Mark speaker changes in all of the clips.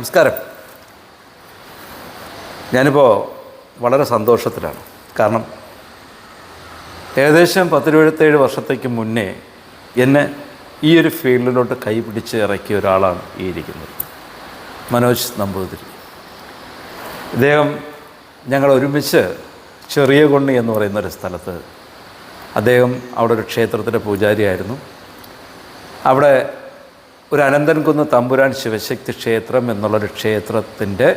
Speaker 1: നമസ്കാരം. ഞാനിപ്പോൾ വളരെ സന്തോഷത്തിലാണ്. കാരണം ഏകദേശം പത്തിരുപത്തേഴ് വർഷത്തേക്ക് മുന്നേ എന്നെ ഈ ഒരു ഫീൽഡിലോട്ട് കൈപിടിച്ച് ഇറക്കിയ ഒരാളാണ് ഈ ഇരിക്കുന്നത്. മനോജ് നമ്പൂതിരി. ഇദ്ദേഹം ഞങ്ങൾ ഒരുമിച്ച് ചെറിയ കൊണ്ണി എന്ന് പറയുന്ന ഒരു സ്ഥലത്ത് അദ്ദേഹം അവിടെ ഒരു ക്ഷേത്രത്തിന്റെ പൂജാരിയായിരുന്നു. അവിടെ ഒരു അനന്തൻകുന്ന് തമ്പുരാൻ ശിവശക്തി ക്ഷേത്രം എന്നുള്ളൊരു ക്ഷേത്രത്തിന്റെ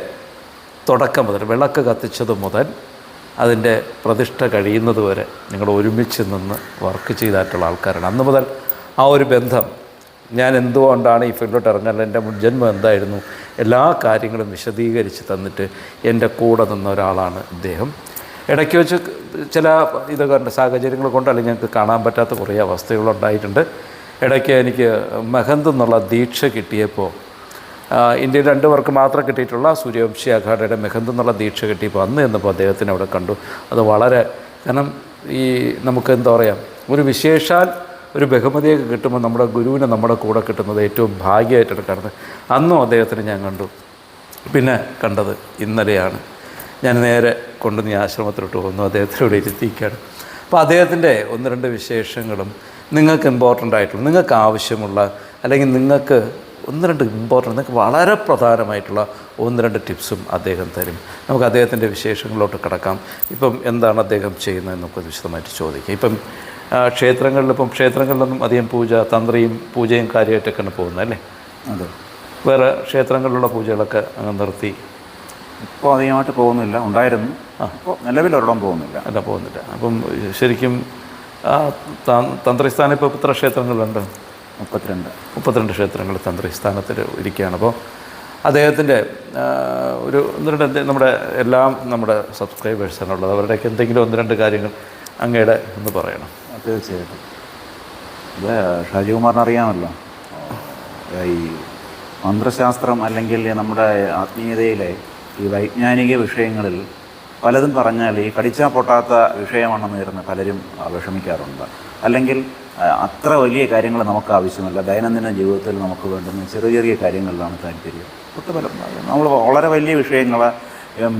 Speaker 1: തുടക്കം മുതൽ വിളക്ക് കത്തിച്ചത് മുതൽ അതിന്റെ പ്രതിഷ്ഠ കഴിയുന്നത് വരെ നിങ്ങൾ ഒരുമിച്ച് നിന്ന് വർക്ക് ചെയ്തായിട്ടുള്ള ആൾക്കാരാണ്. അന്ന് മുതൽ ആ ഒരു ബന്ധം ഞാൻ എന്തുകൊണ്ടാണ് ഈ ഫീൽഡിലോട്ട് ഇറങ്ങാൻ എന്റെ ജന്മം എന്തായിരുന്നു എല്ലാ കാര്യങ്ങളും വിശദീകരിച്ച് തന്നിട്ട് എന്റെ കൂടെ നിന്ന ഒരാളാണ് ഇദ്ദേഹം. ഇടയ്ക്ക് വെച്ച് ചില ഇതൊക്കെ സാഹചര്യങ്ങൾ കൊണ്ട് അല്ലെങ്കിൽ ഞങ്ങൾക്ക് കാണാൻ പറ്റാത്ത കുറേ അവസ്ഥകളുണ്ടായിട്ടുണ്ട്. ഇടയ്ക്ക് എനിക്ക് മെഹന്ത് എന്നുള്ള ദീക്ഷ കിട്ടിയപ്പോൾ ഇന്ത്യയിൽ രണ്ടു പേർക്ക് മാത്രം കിട്ടിയിട്ടുള്ള സൂര്യവംശി അഖാഡയുടെ മെഹന്ത് എന്നുള്ള ദീക്ഷ കിട്ടിയപ്പോൾ അന്ന് ചെന്നപ്പോൾ അദ്ദേഹത്തിന് അവിടെ കണ്ടു. അത് വളരെ കാരണം ഈ നമുക്ക് എന്താ പറയുക ഒരു വിശേഷാൽ ഒരു ബഹുമതിയൊക്കെ കിട്ടുമ്പോൾ നമ്മുടെ ഗുരുവിനെ നമ്മുടെ കൂടെ കിട്ടുന്നത് ഏറ്റവും ഭാഗ്യമായിട്ടാണ് കാണുന്നത് അന്നും അദ്ദേഹത്തിന് ഞാൻ കണ്ടു. പിന്നെ കണ്ടത് ഇന്നലെയാണ്. ഞാൻ നേരെ കൊണ്ടുവന്ന് ആശ്രമത്തിലോട്ട് പോകുന്നു. അദ്ദേഹത്തിനോട് ഇരുത്തിക്കാണ് അപ്പോൾ അദ്ദേഹത്തിന്റെ ഒന്ന് രണ്ട് വിശേഷങ്ങളും നിങ്ങൾക്ക് ഇമ്പോർട്ടന്റ് ആയിട്ടുള്ള നിങ്ങൾക്ക് ആവശ്യമുള്ള അല്ലെങ്കിൽ നിങ്ങൾക്ക് ഒന്ന് രണ്ട് ഇമ്പോർട്ടന്റ് നിങ്ങൾക്ക് വളരെ പ്രധാനമായിട്ടുള്ള ഒന്ന് രണ്ട് ടിപ്സും അദ്ദേഹം തരും. നമുക്ക് അദ്ദേഹത്തിന്റെ വിശേഷങ്ങളിലോട്ട് കിടക്കാം. ഇപ്പം എന്താണ് അദ്ദേഹം ചെയ്യുന്നത് നമുക്ക് വിശദമായിട്ട് ചോദിക്കാം. ഇപ്പം ക്ഷേത്രങ്ങളിൽ ഇപ്പം ക്ഷേത്രങ്ങളിലൊന്നും അധികം പൂജ തന്ത്രിയും പൂജയും കാര്യമായിട്ടൊക്കെയാണ് പോകുന്നത് അല്ലേ?
Speaker 2: അതെ.
Speaker 1: വേറെ ക്ഷേത്രങ്ങളിലുള്ള പൂജകളൊക്കെ അങ്ങ് നിർത്തി
Speaker 2: ഇപ്പോൾ അധികമായിട്ട് പോകുന്നില്ല. ഉണ്ടായിരുന്നു. അപ്പോൾ നിലവിൽ ഒരിടം പോകുന്നില്ല.
Speaker 1: അല്ല പോകുന്നില്ല. അപ്പം ശരിക്കും തന്ത്രിസ്ഥാനം ഇപ്പോൾ എത്ര ക്ഷേത്രങ്ങളുണ്ട്?
Speaker 2: മുപ്പത്തിരണ്ട്.
Speaker 1: മുപ്പത്തിരണ്ട് ക്ഷേത്രങ്ങൾ തന്ത്രിസ്ഥാനത്തിൽ ഇരിക്കുകയാണ്. അപ്പോൾ അദ്ദേഹത്തിന്റെ ഒരു ഒന്ന് രണ്ട് നമ്മുടെ എല്ലാം നമ്മുടെ സബ്സ്ക്രൈബേഴ്സാണുള്ളത് അവരുടെയൊക്കെ എന്തെങ്കിലും ഒന്ന് രണ്ട് കാര്യങ്ങൾ അങ്ങയുടെ ഒന്ന് പറയണം.
Speaker 2: തീർച്ചയായിട്ടും. ഇത് ഷാജികുമാറിന് അറിയാമല്ലോ. ഈ മന്ത്രശാസ്ത്രം അല്ലെങ്കിൽ നമ്മുടെ ആത്മീയതയിലെ ഈ വൈജ്ഞാനിക വിഷയങ്ങളിൽ പലതും പറഞ്ഞാൽ ഈ പഠിച്ചാൽ പൊട്ടാത്ത വിഷയമാണെന്ന് ഇരുന്ന് പലരും വിഷമിക്കാറുണ്ട്. അല്ലെങ്കിൽ അത്ര വലിയ കാര്യങ്ങൾ നമുക്ക് ആവശ്യമല്ല. ദൈനംദിന ജീവിതത്തിൽ നമുക്ക് വേണ്ടുന്ന ചെറിയ ചെറിയ കാര്യങ്ങളിലാണ് താല്പര്യം. ഒട്ട് നമ്മൾ വളരെ വലിയ വിഷയങ്ങൾ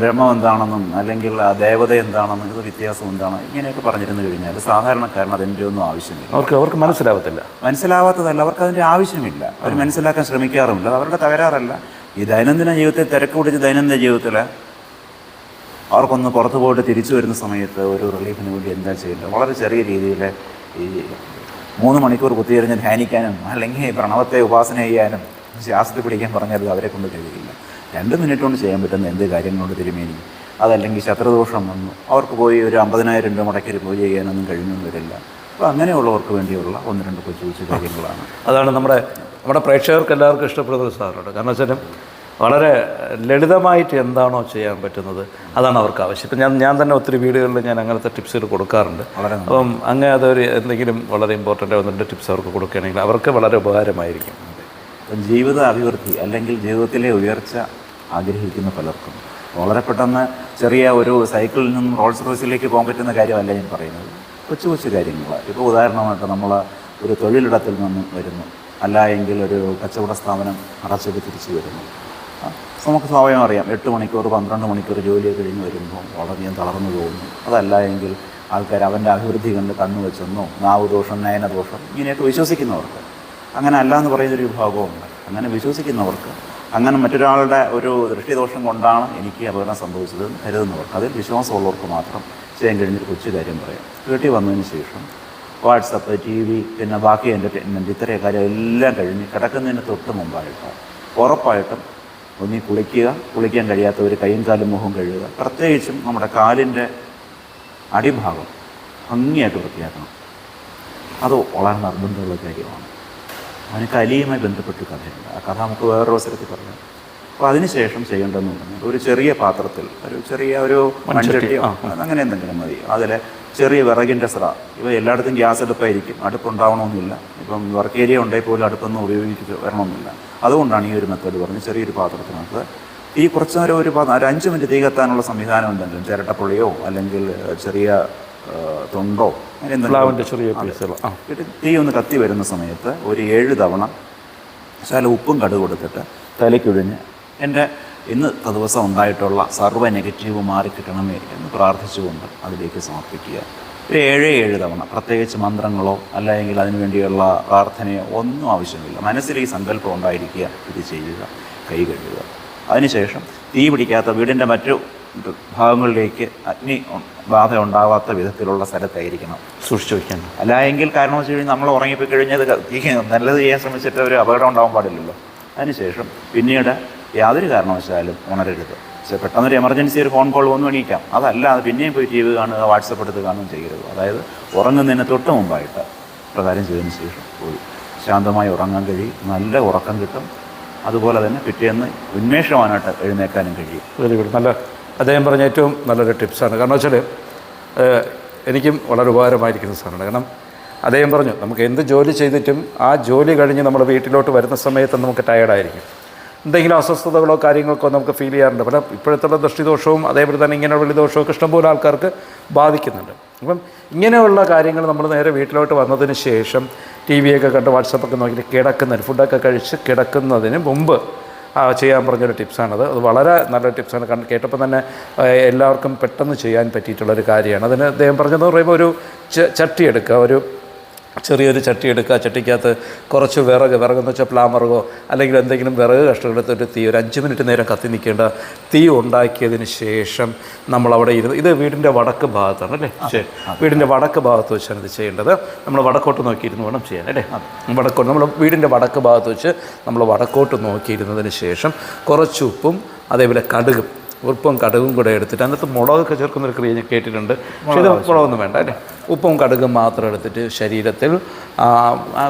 Speaker 2: ബ്രഹ്മം എന്താണെന്നും അല്ലെങ്കിൽ ആ ദേവത എന്താണെന്നും ഇത് വ്യത്യാസം എന്താണ് ഇങ്ങനെയൊക്കെ പറഞ്ഞിരുന്നു കഴിഞ്ഞാൽ സാധാരണക്കാരന് അതിന്റെ ഒന്നും ആവശ്യമില്ല.
Speaker 1: അവർക്ക് അവർക്ക് മനസ്സിലാവത്തില്ല.
Speaker 2: മനസ്സിലാവാത്തതല്ല. അവർക്ക് അതിന്റെ ആവശ്യമില്ല. അവർ മനസ്സിലാക്കാൻ ശ്രമിക്കാറുമില്ല അവരുടെ തകരാറല്ല. ഈ ദൈനംദിന ജീവിതത്തിൽ തിരക്ക് പിടിച്ച ദൈനംദിന ജീവിതത്തിൽ അവർക്കൊന്ന് പുറത്തു പോയിട്ട് തിരിച്ചു വരുന്ന സമയത്ത് ഒരു റിലീഫിന് വേണ്ടി എന്താ ചെയ്യേണ്ടത്? വളരെ ചെറിയ രീതിയിൽ ഈ മൂന്ന് മണിക്കൂർ കുത്തിയെറിഞ്ഞ് ധ്യാനിക്കാനും അല്ലെങ്കിൽ പ്രണവത്തെ ഉപാസന ചെയ്യാനും ശ്വാസത്തിൽ പിടിക്കാൻ പറഞ്ഞാലും അവരെ കൊണ്ട് കഴിയില്ല. രണ്ട് മിനിറ്റ് കൊണ്ട് ചെയ്യാൻ പറ്റുന്ന എന്ത് കാര്യങ്ങളോട് തിരുമേനി? അതല്ലെങ്കിൽ ശത്രുദോഷം വന്നു. അവർക്ക് പോയി ഒരു അമ്പതിനായിരം രൂപ മുടക്കി പൂജ ചെയ്യാനൊന്നും കഴിഞ്ഞൊന്നും വരില്ല അപ്പോൾ അങ്ങനെയുള്ളവർക്ക് വേണ്ടിയുള്ള ഒന്ന് രണ്ട് കൊച്ചു കൊച്ചു കാര്യങ്ങളാണ്.
Speaker 1: അതാണ് നമ്മുടെ നമ്മുടെ പ്രേക്ഷകർക്ക് എല്ലാവർക്കും ഇഷ്ടപ്പെടുന്ന ഒരു സാധനമുണ്ട്. കാരണം വെച്ചാൽ വളരെ ലളിതമായിട്ട് എന്താണോ ചെയ്യാൻ പറ്റുന്നത് അതാണ് അവർക്ക് ആവശ്യം. ഇപ്പം ഞാൻ ഞാൻ തന്നെ ഒത്തിരി വീടുകളിൽ ഞാൻ അങ്ങനത്തെ ടിപ്സുകൾ കൊടുക്കാറുണ്ട്. അപ്പം അങ്ങനെ അതൊരു എന്തെങ്കിലും വളരെ ഇമ്പോർട്ടന്റ് വന്നിട്ട് ടിപ്സ് അവർക്ക് കൊടുക്കുകയാണെങ്കിൽ അവർക്ക് വളരെ ഉപകാരമായിരിക്കും.
Speaker 2: ജീവിത അഭിവൃദ്ധി അല്ലെങ്കിൽ ജീവിതത്തിലെ ഉയർച്ച ആഗ്രഹിക്കുന്ന പലർക്കും വളരെ പെട്ടെന്ന് ചെറിയ ഒരു സൈക്കിളിൽ നിന്നും റോൾസ് സർവീസിലേക്ക് പോകാൻ പറ്റുന്ന കാര്യമല്ല ഞാൻ പറയുന്നത്. കൊച്ചു കൊച്ചു കാര്യങ്ങളാണ്. ഇപ്പോൾ ഉദാഹരണമായിട്ട് നമ്മൾ ഒരു തൊഴിലിടത്തിൽ നിന്നും വരുന്നു. അല്ല എങ്കിൽ ഒരു കച്ചവട സ്ഥാപനം അടച്ചിട്ട് തിരിച്ചു വരുന്നു. നമുക്ക് സ്വാഭാവികം അറിയാം. എട്ട് മണിക്കൂർ പന്ത്രണ്ട് മണിക്കൂർ ജോലി കഴിഞ്ഞ് വരുമ്പോൾ വളരെയധികം തളർന്നു പോകുന്നു. അതല്ല എങ്കിൽ ആൾക്കാർ അവന്റെ അഭിവൃദ്ധി കണ്ട് കണ്ണു വെച്ചെന്നോ നാവുദോഷം ദോഷം ഇങ്ങനെയൊക്കെ വിശ്വസിക്കുന്നവർക്ക്. അങ്ങനെ അല്ല എന്ന് പറയുന്നൊരു വിഭാഗമുണ്ട്. അങ്ങനെ വിശ്വസിക്കുന്നവർക്ക് അങ്ങനെ മറ്റൊരാളുടെ ഒരു ദൃഷ്ടിദോഷം കൊണ്ടാണ് എനിക്ക് അപകടം സംഭവിച്ചത് കരുതുന്നവർക്ക് അതിൽ വിശ്വാസമുള്ളവർക്ക് മാത്രം ചെയ്യാൻ കഴിഞ്ഞൊരു കൊച്ചു കാര്യം പറയാം. വീട്ടിൽ വന്നതിന് ശേഷം വാട്സപ്പ് ടി വി പിന്നെ ബാക്കി എന്റർടൈൻമെന്റ് ഇത്രയും കാര്യം എല്ലാം കഴിഞ്ഞ് കിടക്കുന്നതിന് തൊട്ട് മുമ്പായിട്ട്. ഉറപ്പായിട്ടും ഒന്നി കുളിക്കുക കുളിക്കാൻ കഴിയാത്തവർ കൈയും കാലും മുഖം കഴുകുക. പ്രത്യേകിച്ചും നമ്മുടെ കാലിന്റെ അടിഭാഗം ഭംഗിയായിട്ട് വൃത്തിയാക്കണം. അത് വളരെ നിർബന്ധമുള്ള കാര്യമാണ്. അതിന് കലിയുമായി ബന്ധപ്പെട്ട് കഥയുണ്ട്. ആ കഥ നമുക്ക് വേറൊരു അവസരത്തിൽ പറയാം. അപ്പോൾ അതിനുശേഷം ചെയ്യേണ്ടതെന്ന് പറഞ്ഞാൽ ഒരു ചെറിയ പാത്രത്തിൽ ഒരു ചെറിയ ഒരു മൺചട്ടി. അങ്ങനെ എന്തെങ്കിലും മതി. അതിൽ ചെറിയ വിറകിന്റെ സ്ര. ഇവ എല്ലായിടത്തും ഗ്യാസ് അടുപ്പായിരിക്കും. അടുപ്പുണ്ടാവണമെന്നില്ല. ഇപ്പം വർക്ക് ഏരിയ ഉണ്ടെങ്കിൽ പോലും അടുപ്പൊന്നും ഉപയോഗിച്ച് വരണമെന്നില്ല. അതുകൊണ്ടാണ് ഈ ഒരു മെത്തേഡ് പറഞ്ഞ് ചെറിയൊരു പാത്രത്തിനകത്ത് ഈ കുറച്ച് നേരം ഒരു ഒരു അഞ്ച് മിനിറ്റ് തീ കത്താനുള്ള സംവിധാനം ഉണ്ടെങ്കിലും ചിരട്ടപ്പുള്ളിയോ അല്ലെങ്കിൽ ചെറിയ തൊണ്ടോ അങ്ങനെ
Speaker 1: ചെറിയ
Speaker 2: തീ ഒന്ന് കത്തി വരുന്ന സമയത്ത് ഒരു ഏഴ് തവണ ശാല ഉപ്പും കടുക് കൊടുത്തിട്ട് തലയ്ക്കൊഴിഞ്ഞ് എന്റെ ഇന്നത്തെ ദിവസം ഉണ്ടായിട്ടുള്ള സർവ നെഗറ്റീവ് മാറി മാറിക്കിട്ടണമേ എന്ന് പ്രാർത്ഥിച്ചുകൊണ്ട് അതിലേക്ക് സമർപ്പിക്കുക. ഒരു ഏഴ് ഏഴ് തവണ പ്രത്യേകിച്ച് മന്ത്രങ്ങളോ അല്ലെങ്കിൽ അതിനുവേണ്ടിയുള്ള പ്രാർത്ഥനയോ ഒന്നും ആവശ്യമില്ല. മനസ്സിൽ ഈ സങ്കല്പം ഉണ്ടായിരിക്കുക ഇത് ചെയ്യുക കൈ കഴുകുക. അതിനുശേഷം തീ പിടിക്കാത്ത വീടിന്റെ മറ്റു ഭാഗങ്ങളിലേക്ക് അഗ്നി ബാധ ഉണ്ടാവാത്ത വിധത്തിലുള്ള സ്ഥലത്തായിരിക്കണം.
Speaker 1: സൂക്ഷിച്ചു വയ്ക്കണം.
Speaker 2: അല്ല എങ്കിൽ കാരണം വെച്ച് കഴിഞ്ഞാൽ നമ്മൾ ഉറങ്ങിപ്പോയി കഴിഞ്ഞത് ഈ നല്ലത് ചെയ്യാൻ ശ്രമിച്ചിട്ട് ഒരു അപകടം ഉണ്ടാവാൻ പാടില്ലല്ലോ. അതിനുശേഷം പിന്നീട് യാതൊരു കാരണവശാലും ഉണരരുത്. പെട്ടെന്നൊരു എമർജൻസി ഒരു ഫോൺ കോൾ വന്നു എണീക്കാം. അതല്ലാതെ പിന്നെയും പോയി ടി വി കാണുക വാട്സപ്പ് എടുത്ത് കാണുകയും ചെയ്യരുത്. അതായത് ഉറങ്ങുന്നതിന് തൊട്ട് മുമ്പായിട്ട് പ്രകാരം ചെയ്തതിന് ശേഷം പോയി. ശാന്തമായി ഉറങ്ങാൻ കഴിയും നല്ല ഉറക്കം കിട്ടും. അതുപോലെ തന്നെ പിറ്റേന്ന് ഉന്മേഷവാനായിട്ട് എഴുന്നേക്കാനും കഴിയും.
Speaker 1: നല്ല അദ്ദേഹം പറഞ്ഞ ഏറ്റവും നല്ലൊരു ടിപ്സാണ് കാരണം വെച്ചാൽ എനിക്കും വളരെ ഉപകാരമായിരിക്കുന്ന സാധനമാണ്. കാരണം അദ്ദേഹം പറഞ്ഞു നമുക്ക് എന്ത് ജോലി ചെയ്തിട്ടും ആ ജോലി കഴിഞ്ഞ് നമ്മൾ വീട്ടിലോട്ട് വരുന്ന സമയത്ത് നമുക്ക് ടയേർഡായിരിക്കും എന്തെങ്കിലും അസ്വസ്ഥതകളോ കാര്യങ്ങളൊക്കെ നമുക്ക് ഫീൽ ചെയ്യാറുണ്ട്. പല ഇപ്പോഴത്തുള്ള ദൃഷ്ടിദോഷവും അതേപോലെ തന്നെ ഇങ്ങനെയുള്ള വെളിദോഷമൊക്കെ ഇഷ്ടംപോലെ ആൾക്കാർക്ക് ബാധിക്കുന്നുണ്ട്. അപ്പം ഇങ്ങനെയുള്ള കാര്യങ്ങൾ നമ്മൾ നേരെ വീട്ടിലോട്ട് വന്നതിന് ശേഷം ടി വിയൊക്കെ കണ്ട് വാട്സപ്പൊക്കെ നോക്കിയിട്ട് കിടക്കുന്നതിന് ഫുഡൊക്കെ കഴിച്ച് കിടക്കുന്നതിന് മുമ്പ് ചെയ്യാൻ പറഞ്ഞൊരു ടിപ്സാണത് അത് വളരെ നല്ല ടിപ്സാണ് കാരണം കേട്ടപ്പോൾ തന്നെ എല്ലാവർക്കും പെട്ടെന്ന് ചെയ്യാൻ പറ്റിയിട്ടുള്ളൊരു കാര്യമാണ്. അതിന് അദ്ദേഹം പറഞ്ഞതെന്ന് പറയുമ്പോൾ ഒരു ചട്ടി എടുക്കുക ഒരു ചെറിയൊരു ചട്ടി എടുക്കുക ചട്ടിക്കകത്ത് കുറച്ച് വിറക് വിറകെന്ന് വെച്ചാൽ പ്ലാമറുകോ അല്ലെങ്കിൽ എന്തെങ്കിലും വിറക് കഷ്ടപ്പെടുത്തിട്ട് തീ ഒരു അഞ്ച് മിനിറ്റ് നേരം കത്തി നിൽക്കേണ്ട തീ ഉണ്ടാക്കിയതിന് ശേഷം നമ്മൾ അവിടെ ഇരുന്ന് ഇത് വീടിന്റെ വടക്ക് ഭാഗത്താണ് അല്ലേ? ശരി. വീടിന്റെ വടക്ക് ഭാഗത്ത് വെച്ചാണ് ഇത് ചെയ്യേണ്ടത്. നമ്മൾ വടക്കോട്ട് നോക്കിയിരുന്ന് വേണം ചെയ്യാൻ അല്ലേ? വടക്കോട്ട് നമ്മൾ വീടിന്റെ വടക്ക് ഭാഗത്ത് വെച്ച് നമ്മൾ വടക്കോട്ട് നോക്കിയിരുന്നതിന് ശേഷം കുറച്ച് ഉപ്പും അതേപോലെ കടുകും ഉപ്പും കടുകും കൂടെ എടുത്തിട്ട് അതിനകത്ത് മുളകൊക്കെ ചേർക്കുന്ന ഒരു ക്രിയ ഞാൻ കേട്ടിട്ടുണ്ട്. പക്ഷേ ഇത് മുളകൊന്നും വേണ്ട അല്ലേ? ഉപ്പും കടുകും മാത്രം എടുത്തിട്ട് ശരീരത്തിൽ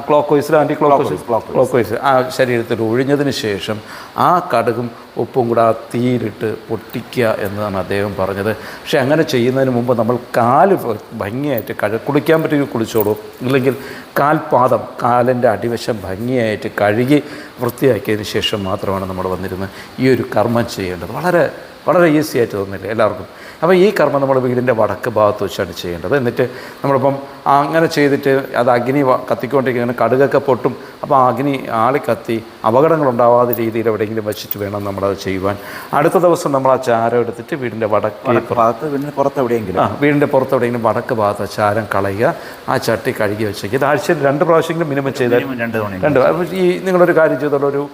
Speaker 1: ക്ലോക്ക് വൈസിൽ anti clock vice clockwise ആ ശരീരത്തിൽ ഒഴിഞ്ഞതിന് ശേഷം ആ കടുകും ഉപ്പും കൂടെ ആ തീയിലിട്ട് പൊട്ടിക്കുക എന്നതാണ് അദ്ദേഹം പറഞ്ഞത്. പക്ഷേ അങ്ങനെ ചെയ്യുന്നതിന് മുമ്പ് നമ്മൾ കാൽ ഭംഗിയായിട്ട് കഴ കുളിക്കാൻ പറ്റുമെങ്കിൽ കുളിച്ചോളൂ. ഇല്ലെങ്കിൽ കാൽപാദം കാലിന്റെ അടിവശം ഭംഗിയായിട്ട് കഴുകി വൃത്തിയാക്കിയതിന് ശേഷം മാത്രമാണ് നമ്മൾ വന്നിരുന്നത്. ഈ ഒരു കർമ്മം ചെയ്യേണ്ടത്. വളരെ വളരെ ഈസി ആയിട്ട് തോന്നില്ലേ എല്ലാവർക്കും? അപ്പോൾ ഈ കർമ്മം നമ്മൾ വീടിന്റെ വടക്ക് ഭാഗത്ത് വെച്ചാണ് ചെയ്യേണ്ടത്. എന്നിട്ട് നമ്മളിപ്പം അങ്ങനെ ചെയ്തിട്ട് അത് അഗ്നി കത്തിക്കൊണ്ടിരിക്കുന്ന കടുകൊക്കെ പൊട്ടും. അപ്പോൾ ആ അഗ്നി ആളി കത്തി അപകടങ്ങൾ ഉണ്ടാവാത്ത രീതിയിൽ എവിടെയെങ്കിലും വെച്ചിട്ട് വേണം നമ്മളത് ചെയ്യുവാൻ. അടുത്ത ദിവസം നമ്മൾ ആ ചാരം എടുത്തിട്ട് വീടിന്റെ വടക്ക്
Speaker 2: ഭാഗത്ത് വീടിന്റെ പുറത്ത് എവിടെയെങ്കിലും.
Speaker 1: ആ വീടിന്റെ പുറത്ത് എവിടെയെങ്കിലും വടക്ക് ഭാഗത്ത് ചാരം കളയുക. ആ ചട്ടി കഴുകി വെച്ചേക്ക്. ഇത് ആഴ്ചയിൽ രണ്ട് പ്രാവശ്യമെങ്കിലും മിനിമം ചെയ്താൽ
Speaker 2: രണ്ട്
Speaker 1: രണ്ട്. ഈ നിങ്ങളൊരു കാര്യം ചെയ്തോളൂ. ഒരു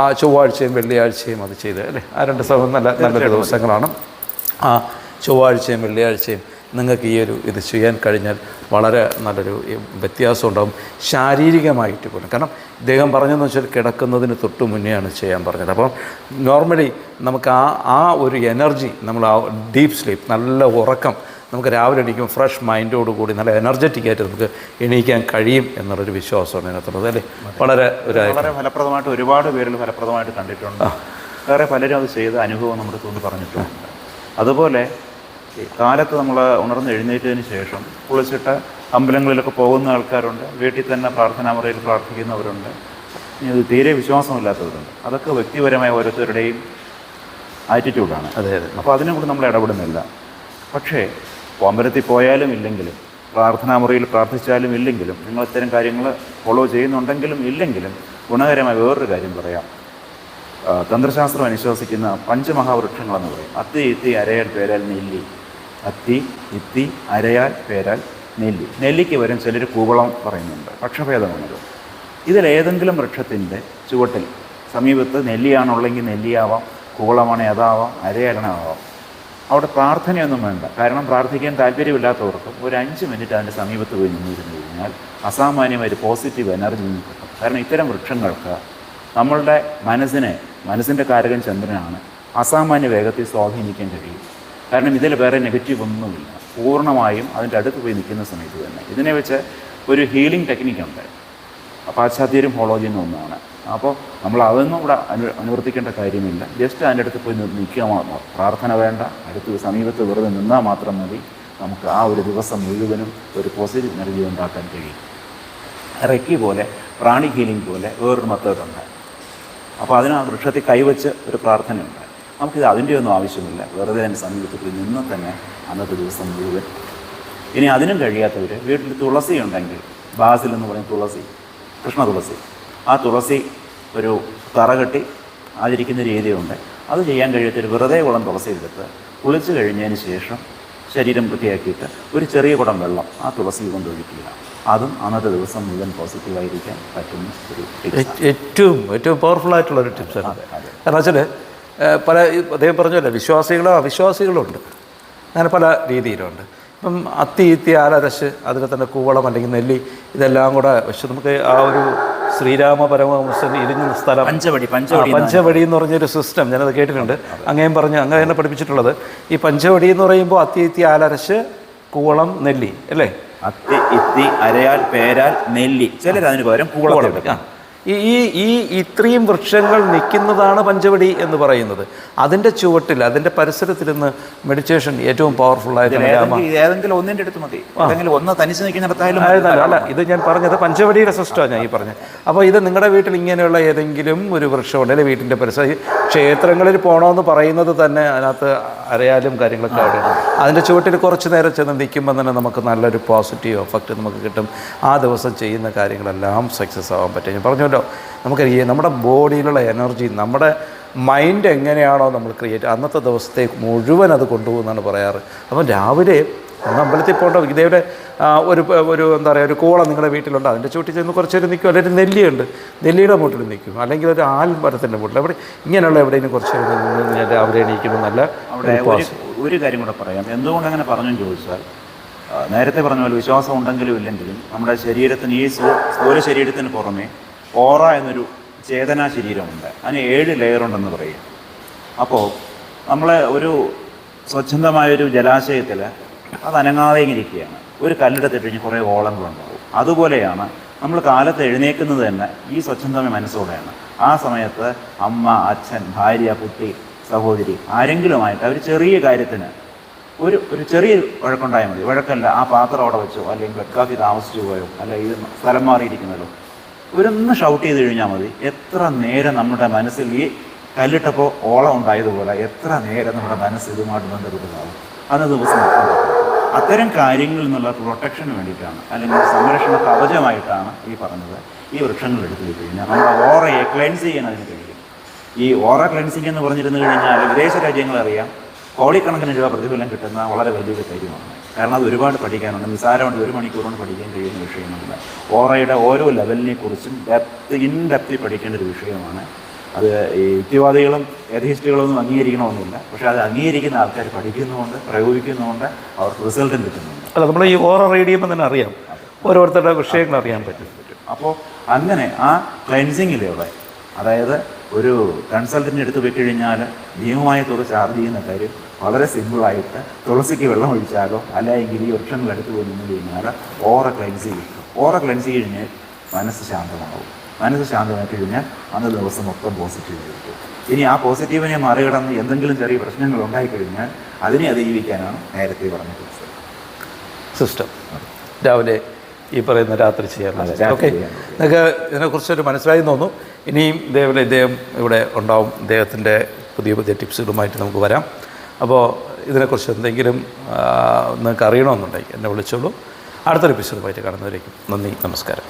Speaker 1: ആ ചൊവ്വാഴ്ചയും വെള്ളിയാഴ്ചയും അത് ചെയ്ത് അല്ലേ? ആ രണ്ട് ദിവസം നല്ല നല്ല ദിവസങ്ങളാണ്. ആ ചൊവ്വാഴ്ചയും വെള്ളിയാഴ്ചയും നിങ്ങൾക്ക് ഈ ഒരു ഇത് ചെയ്യാൻ കഴിഞ്ഞാൽ വളരെ നല്ലൊരു വ്യത്യാസം ഉണ്ടാകും ശാരീരികമായിട്ട് പോലും. കാരണം ഇദ്ദേഹം പറഞ്ഞതെന്ന് വെച്ചാൽ കിടക്കുന്നതിന് തൊട്ട് മുന്നെയാണ് ചെയ്യാൻ പറഞ്ഞത്. അപ്പം നോർമലി നമുക്ക് ആ ആ ഒരു എനർജി നമ്മൾ ആ ഡീപ്പ് സ്ലീപ്പ് നല്ല ഉറക്കം നമുക്ക് രാവിലെ എണീക്കും ഫ്രഷ് മൈൻഡോട് കൂടി നല്ല എനർജറ്റിക് ആയിട്ട് നമുക്ക് എണീക്കാൻ കഴിയും എന്നുള്ളൊരു വിശ്വാസമാണ് ഇതിനകത്തുള്ളത് അല്ലേ? വളരെ ഒരു
Speaker 2: വളരെ ഫലപ്രദമായിട്ട് ഒരുപാട് പേരിൽ ഫലപ്രദമായിട്ട് കണ്ടിട്ടുണ്ട്. വേറെ പലരും അത് ചെയ്ത അനുഭവം നമ്മുടെ തോന്നി പറഞ്ഞിട്ടുണ്ട്. അതുപോലെ കാലത്ത് നമ്മൾ ഉണർന്ന് എഴുന്നേറ്റതിന് ശേഷം കുളിച്ചിട്ട് അമ്പലങ്ങളിലൊക്കെ പോകുന്ന ആൾക്കാരുണ്ട്. വീട്ടിൽ തന്നെ പ്രാർത്ഥനാ മുറിയിൽ പ്രാർത്ഥിക്കുന്നവരുണ്ട്. ഇനി അത് തീരെ വിശ്വാസമില്ലാത്തവരുണ്ട്. അതൊക്കെ വ്യക്തിപരമായ ഓരോരുത്തരുടെയും ആറ്റിറ്റ്യൂഡാണ്
Speaker 1: അതെ അതെ.
Speaker 2: അപ്പോൾ അതിനെ കൂടി നമ്മൾ ഇടപെടുന്നില്ല. പക്ഷേ അമ്പലത്തിൽ പോയാലും ഇല്ലെങ്കിലും പ്രാർത്ഥനാ മുറിയിൽ പ്രാർത്ഥിച്ചാലും ഇല്ലെങ്കിലും നിങ്ങൾ ഇത്തരം കാര്യങ്ങൾ ഫോളോ ചെയ്യുന്നുണ്ടെങ്കിലും ഇല്ലെങ്കിലും ഗുണകരമായ വേറൊരു കാര്യം പറയാം. തന്ത്രശാസ്ത്രം അനുശാസിക്കുന്ന പഞ്ചമഹാവൃക്ഷങ്ങളെന്ന് പറയും. അത്തി ഇത്തി അരയാൽ പേരാൽ നെല്ലി. അത്തി ഇത്തി അരയാൽ പേരാൽ നെല്ലി. നെല്ലിക്ക് വരും ചിലർ കൂവളം പറയുന്നുണ്ട്. പക്ഷഭേദമാണത്. ഇതിലേതെങ്കിലും വൃക്ഷത്തിന്റെ ചുവട്ടിൽ സമീപത്ത് നെല്ലിയാണുള്ളെങ്കിൽ നെല്ലിയാവാം കൂവളമാണെങ്കിൽ അതാവാം അരയാലാവാം അവിടെ പ്രാർത്ഥനയൊന്നും വേണ്ട. കാരണം പ്രാർത്ഥിക്കാൻ താല്പര്യമില്ലാത്തവർക്കും ഒരു അഞ്ച് മിനിറ്റ് അതിന്റെ സമീപത്ത് പോയി നിന്നിരുന്നു കഴിഞ്ഞാൽ അസാമാന്യമായ ഒരു പോസിറ്റീവ് എനർജി കിട്ടും. കാരണം ഇത്തരം വൃക്ഷങ്ങൾക്ക് നമ്മളുടെ മനസ്സിനെ മനസ്സിന്റെ കാരകൻ ചന്ദ്രനാണ് അസാമാന്യ വേഗത്തിൽ സ്വാധീനിക്കാൻ കഴിയും. കാരണം ഇതിൽ വേറെ നെഗറ്റീവ് ഒന്നുമില്ല. പൂർണമായും അതിന്റെ അടുത്ത് പോയി നിൽക്കുന്ന സമയത്ത് തന്നെ. ഇതിനെ വെച്ച് ഒരു ഹീലിംഗ് ടെക്നിക്കുണ്ട് പാശ്ചാത്യരും ചെയ്യുന്ന ഒന്നാണ്. അപ്പോൾ നമ്മൾ അതൊന്നും ഇവിടെ അനു അനുവർത്തിക്കേണ്ട കാര്യമില്ല. ജസ്റ്റ് അതിന്റെ അടുത്ത് പോയി നിൽക്കുക മാത്രം. പ്രാർത്ഥന വേണ്ട. അടുത്ത് സമീപത്ത് വെറുതെ നിന്നാൽ മാത്രം മതി. നമുക്ക് ആ ഒരു ദിവസം മുഴുവനും ഒരു പോസിറ്റീവ് എനർജി ഉണ്ടാക്കാൻ കഴിയും. റെക്കി പോലെ പ്രാണി ഹീലിംഗ് പോലെ വേറൊരു മെത്തേഡുണ്ട് അപ്പോൾ അതിന് ആ വൃക്ഷത്തിൽ കൈവച്ച് ഒരു പ്രാർത്ഥനയുണ്ട്. നമുക്കിത് അതിന്റെ ഒന്നും ആവശ്യമില്ല. വെറുതെ അതിന്റെ സമീപത്തിൽ നിന്ന് തന്നെ അന്നത്തെ ദിവസം മുഴുവൻ. ഇനി അതിനും കഴിയാത്തവർ വീട്ടിൽ തുളസി ഉണ്ടെങ്കിൽ ബാസിൽ എന്ന് പറയും തുളസി കൃഷ്ണ തുളസി ആ തുളസി ഒരു തറ കെട്ടി ആചരിക്കുന്ന രീതിയുണ്ട് അത് ചെയ്യാൻ കഴിയാത്തൊരു വെറുതെ കുളം തുളസി എടുത്ത് കുളിച്ച് കഴിഞ്ഞതിന് ശേഷം ശരീരം വൃത്തിയാക്കിയിട്ട് ഒരു ചെറിയ കുടം വെള്ളം ആ തുളസി കൊണ്ട് ഒഴിക്കുക. അതും അന്നത്തെ ദിവസം മുഴുവൻ പോസിറ്റീവായിരിക്കാൻ പറ്റുന്ന ഒരു
Speaker 1: ഏറ്റവും ഏറ്റവും പവർഫുൾ ആയിട്ടുള്ള ഒരു ടിപ്സാണ് കാരണം വെച്ചാൽ പല അദ്ദേഹം പറഞ്ഞല്ലോ വിശ്വാസികളോ അവിശ്വാസികളോ ഉണ്ട് അങ്ങനെ പല രീതിയിലുണ്ട്. ഇപ്പം അത്തി ഇത്തി ആലരശ് അതിനെ തന്നെ കൂവളം അല്ലെങ്കിൽ നെല്ലി ഇതെല്ലാം കൂടെ പക്ഷെ നമുക്ക് ആ ഒരു ശ്രീരാമ പരമഹംസൻ ഇരിഞ്ഞ സ്ഥലം.
Speaker 2: പഞ്ചവടി പഞ്ചവടി
Speaker 1: പഞ്ചവടി എന്ന് പറഞ്ഞൊരു സിസ്റ്റം ഞാനത് കേട്ടിട്ടുണ്ട്. അങ്ങേയും പറഞ്ഞ് അങ്ങനെ തന്നെ പഠിപ്പിച്ചിട്ടുള്ളത്. ഈ പഞ്ചവടി എന്ന് പറയുമ്പോൾ അത്തി ഇത്തി ആലരശ് കൂവളം നെല്ലി അല്ലേ?
Speaker 2: അത്തി ഇത്തി അരയാൽ പേരാൽ നെല്ലി. ചിലർ അതിന് പകരം
Speaker 1: കൂവളം. ഈ ഈ ഇത്രയും വൃക്ഷങ്ങൾ നിൽക്കുന്നതാണ് പഞ്ചവടി എന്ന് പറയുന്നത്. അതിന്റെ ചുവട്ടിൽ അതിന്റെ പരിസരത്തിൽ നിന്ന് മെഡിറ്റേഷൻ ഏറ്റവും രാമ
Speaker 2: ഏതെങ്കിലും ഒന്നിന്റെ അടുത്ത് മതി. ഒന്ന് തനിച്ച് നിൽക്കുന്നിടത്തായാലും
Speaker 1: അല്ല ഇത് ഞാൻ പറഞ്ഞത് പഞ്ചവടിയുടെ സിസ്റ്റമാണ് ഞാൻ ഈ പറഞ്ഞത്. അപ്പോൾ ഇത് നിങ്ങളുടെ വീട്ടിൽ ഇങ്ങനെയുള്ള ഏതെങ്കിലും ഒരു വൃക്ഷമുണ്ട് അല്ലെങ്കിൽ വീട്ടിന്റെ പരിസരം? ക്ഷേത്രങ്ങളിൽ പോകണമെന്ന് പറയുന്നത് തന്നെ അതിനകത്ത് അറിയാലും കാര്യങ്ങളൊക്കെ അവിടെ അതിന്റെ ചുവട്ടിൽ കുറച്ച് നേരം ചെന്ന് നിൽക്കുമ്പോൾ തന്നെ നമുക്ക് നല്ലൊരു പോസിറ്റീവ് എഫക്റ്റ് നമുക്ക് കിട്ടും. ആ ദിവസം ചെയ്യുന്ന കാര്യങ്ങളെല്ലാം സക്സസ് ആവാൻ പറ്റും. ഞാൻ പറഞ്ഞല്ലോ നമുക്ക് ഈ നമ്മുടെ ബോഡിയിലുള്ള എനർജി നമ്മുടെ മൈൻഡ് എങ്ങനെയാണോ നമ്മൾ ക്രിയേറ്റ് അന്നത്തെ ദിവസത്തെ മുഴുവൻ അത് കൊണ്ടുപോകുമെന്നാണ് പറയാറ്. അപ്പം രാവിലെ ഒന്ന് അമ്പലത്തിൽ പോകേണ്ട ഇതേവിടെ ഒരു ഒരു എന്താ പറയുക ഒരു കോളം നിങ്ങളുടെ വീട്ടിലുണ്ട്. അതിന്റെ ചുവട്ടിൽ ചെന്ന് കുറച്ച് നേരം നിൽക്കും. അല്ലെങ്കിൽ നെല്ലിയുണ്ട്. നെല്ലിയുടെ മൂട്ടിൽ നിൽക്കും. അല്ലെങ്കിൽ ഒരു ആൽമരത്തിന്റെ മൂട്ടിൽ അവിടെ ഇങ്ങനെയുള്ള എവിടെയെങ്കിലും കുറച്ച് നേരം ഞാൻ രാവിലെ എണീക്കുമ്പോൾ നല്ല
Speaker 2: അവിടെ ഒരു കാര്യം കൂടെ പറയാം. എന്തുകൊണ്ട് അങ്ങനെ പറഞ്ഞു ചോദിച്ചാൽ നേരത്തെ പറഞ്ഞ പോലെ വിശ്വാസം ഉണ്ടെങ്കിലും ഇല്ലെങ്കിലും നമ്മുടെ ശരീരത്തിന് ഈ സ്ഥൂ- സ്ഥൂല ശരീരത്തിന് പുറമെ ഓറ എന്നൊരു ചേതനാ ശരീരമുണ്ട്. അതിന് ഏഴ് ലെയർ ഉണ്ടെന്ന് പറയും. അപ്പോൾ നമ്മൾ ഒരു സ്വച്ഛന്തമായൊരു ജലാശയത്തിൽ അത് അനങ്ങാതെ ഇരിക്കുകയാണ്. ഒരു കല്ലെടുത്തിട്ട് കഴിഞ്ഞ് കുറേ ഓളങ്ങളുണ്ടാവും അതുപോലെയാണ് നമ്മൾ കാലത്ത് എഴുന്നേക്കുന്നത് തന്നെ ഈ സ്വച്ഛന്തമായ മനസ്സോടെയാണ്. ആ സമയത്ത് അമ്മ അച്ഛൻ ഭാര്യ കുട്ടി സഹോദരി ആരെങ്കിലുമായിട്ട് അവർ ചെറിയ കാര്യത്തിന് ഒരു ഒരു ചെറിയ വഴക്കുണ്ടായാൽ മതി. വഴക്കല്ല ആ പാത്രം അവിടെ വെച്ചോ അല്ലെങ്കിൽ ബെഡ് കാഫി താമസിച്ചു പോയോ അല്ല ഇത് സ്ഥലം മാറിയിരിക്കുന്നല്ലോ ഇവരൊന്ന് ഷൗട്ട് ചെയ്ത് കഴിഞ്ഞാൽ മതി. എത്ര നേരം നമ്മുടെ മനസ്സിൽ ഈ കല്ലിട്ടപ്പോൾ ഓളം ഉണ്ടായതുപോലെ എത്ര നേരം നമ്മുടെ മനസ്സ് ഇതുമായിട്ട് ബന്ധപ്പെട്ടതാവും അന്ന് ദിവസം അത്തരം കാര്യങ്ങളിൽ നിന്നുള്ള പ്രൊട്ടക്ഷന് വേണ്ടിയിട്ടാണ് അല്ലെങ്കിൽ സംരക്ഷണ കവചമായിട്ടാണ് ഈ പറഞ്ഞത് ഈ വൃക്ഷങ്ങൾ എടുത്തു കഴിഞ്ഞാൽ നമ്മുടെ ഓറയെ ക്ലെൻസ് ചെയ്യാൻ അതിന് കഴിയും. ഈ ഓറ ക്ലെൻസിങ് എന്ന് പറഞ്ഞിരുന്നു കഴിഞ്ഞാൽ വിദേശ രാജ്യങ്ങളറിയാം കോടിക്കണക്കിന് രൂപ പ്രതിഫലം കിട്ടുന്ന വളരെ വലിയൊരു കാര്യമാണ്. കാരണം അത് ഒരുപാട് പഠിക്കാനുണ്ട്. നിസ്സാരമുണ്ട് ഒരു മണിക്കൂർ കൊണ്ട് പഠിക്കാൻ കഴിയുന്ന വിഷയങ്ങളുണ്ട് ഓറയുടെ ഓരോ ലെവലിനെ കുറിച്ചും ഡെപ്ത് ഇൻ ഡെപ്തി പഠിക്കേണ്ട ഒരു വിഷയമാണ്. അത് ഈ യുക്തിവാദികളും എഥിസ്റ്റുകളൊന്നും അംഗീകരിക്കണമെന്നില്ല. പക്ഷെ അത് അംഗീകരിക്കുന്ന ആൾക്കാർ പഠിക്കുന്നതുകൊണ്ട് പ്രയോഗിക്കുന്നതുകൊണ്ട് അവർക്ക് റിസൾട്ടും കിട്ടുന്നുണ്ട്.
Speaker 1: അല്ല നമ്മൾ ഈ ഓറ റീഡ് ചെയ്യുമ്പോൾ തന്നെ അറിയാം. ഓരോരുത്തരുടെ വിഷയങ്ങൾ അറിയാൻ പറ്റും.
Speaker 2: അപ്പോൾ അങ്ങനെ ആ ക്ലൻസിങ്ങിലൂടെ അതായത് ഒരു കൺസൾട്ടന്റ് എടുത്ത് പോയി കഴിഞ്ഞാൽ ഭീമമായ തുക ചാർജ് ചെയ്യുന്ന കാര്യം വളരെ സിമ്പിളായിട്ട് തുളസിക്ക് വെള്ളം ഒഴിച്ചാലോ അല്ലെങ്കിൽ ഈ വൃക്ഷങ്ങൾ എടുത്തു പോയി നിന്ന് കഴിഞ്ഞാൽ ഓറ ക്ലെൻസ് ചെയ്യും. ഓറ ക്ലെൻസ് ചെയ്ത് കഴിഞ്ഞാൽ മനസ്സ് ശാന്തമാകും മനസ്സ് ശാന്തമായി കഴിഞ്ഞാൽ അന്ന് ദിവസം മൊത്തം പോസിറ്റീവ് കിട്ടും. ഇനി ആ പോസിറ്റീവിനെ മറികടന്ന് എന്തെങ്കിലും ചെറിയ പ്രശ്നങ്ങൾ ഉണ്ടായിക്കഴിഞ്ഞാൽ അതിനെ അതിജീവിക്കാനാണ് നേരത്തെ പറഞ്ഞത്.
Speaker 1: സിസ്റ്റം രാവിലെ ഈ പറയുന്ന രാത്രി
Speaker 2: ചെയ്യാൻ
Speaker 1: ഓക്കെ. നിങ്ങൾക്ക് ഇതിനെക്കുറിച്ചൊരു മനസ്സിലായി തോന്നുന്നു. ഇനിയും ഇതേപോലെ ഇദ്ദേഹം ഇവിടെ ഉണ്ടാവും. ഇദ്ദേഹത്തിന്റെ പുതിയ പുതിയ ടിപ്സുകളുമായിട്ട് നമുക്ക് വരാം. അപ്പോൾ ഇതിനെക്കുറിച്ച് എന്തെങ്കിലും നിങ്ങൾക്ക് അറിയണമെന്നുണ്ടെങ്കിൽ എന്നെ വിളിച്ചോളൂ. അടുത്തൊരു എപ്പിസോഡുമായിട്ട് കാണുന്നവരേക്കും നന്ദി നമസ്കാരം.